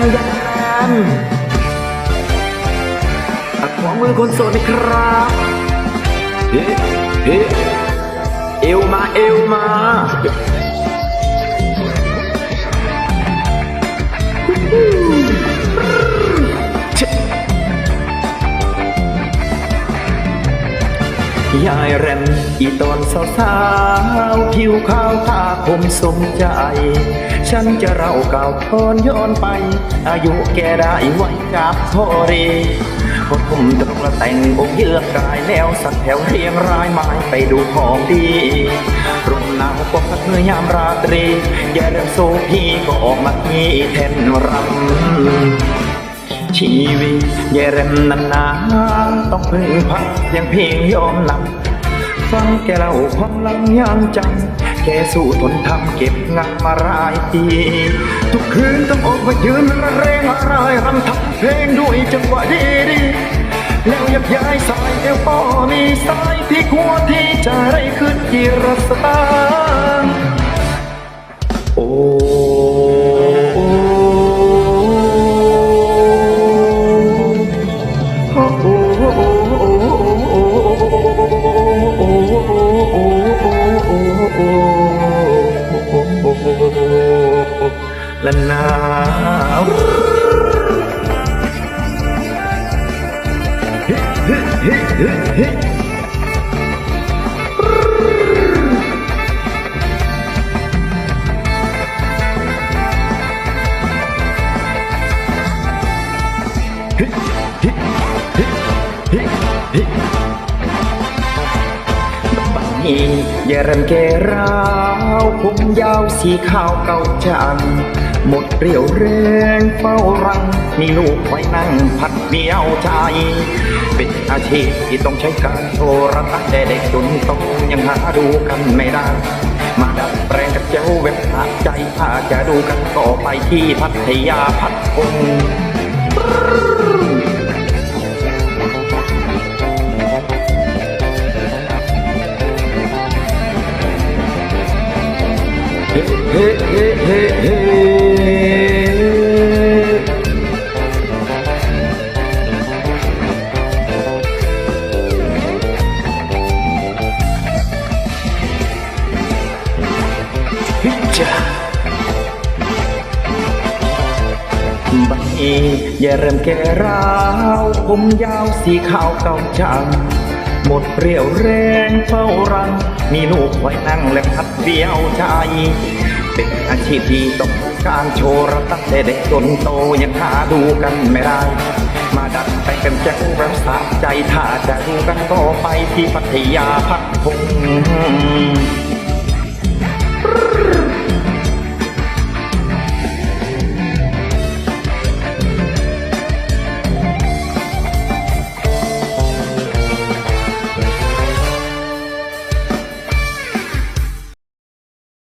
มยันแรมอะขอมือคนโสดนะครับเฮ้เฮ้เอวมาเอวมา ยายแรมอีตอนสาวสาวๆผิวขาวตาคมสมใจ ฉันจะเล่าเก่าทอนย้อนไป อายุแกได้ไว้จากพ่อเรก็ทุ่มตรงและแต่งองค์เยือกกายแล้วสักแถวเรียงรายไม้ไปดูของดีรุ่มหนาวก็พัดเมื่อยามราตรียายแรมโซพี่ก็ออกมาที่แทนรำ ชีวิตแย่เร็มนานๆต้องพึ่งพักเพียงเพลงยอมนำฟังแกเล่าความหลังยามจำแกสู้ทนทำเก็บงานมารายปีทุกคืนต้องออกมายืนระเรงอะไรายรำทำเพลงด้วยจังหวะดีดีแล้วยักย้ายสายเอวก็มีสายที่ขัวที่จะไรขึ้นกีรสตาง lần nào hít hit, hit, hit, hit. อย่าเริ่มแก่ร้าวผมยาวสีขาวเก่าจัง หมดเรี่ยวแรงเฝ้ารัง มีลูกไว้นั่งพัดเดียวใจ เป็นอาชีพที่ต้องใช้การโทรทัศน์แต่เด็กจนโตยังหาดูกันไม่ได้ มาดัดแปลงกับเจ้าเว็บหาใจถ้าจะดูกันก็ไปที่พัทยาพัทคง เฮ้เฮ้เฮ้เฮ้ฮิจบังเออย่าเริ่มแก่ร้าวผมยาวสีขาวเก่าจัง หมดเรี่ยวแรงเฝ้ารัง มีลูกไว้นั่งและพัดเดียวใจเป็นอาชีพที่ต้องการโชว์ระตั้งแต่เด็กจนโตยังหาดูกันไม่ได้ มาดัดแต่งกันแจ้วรักษาใจถ้าจะดูกันก็ไปที่พัทยาพักพง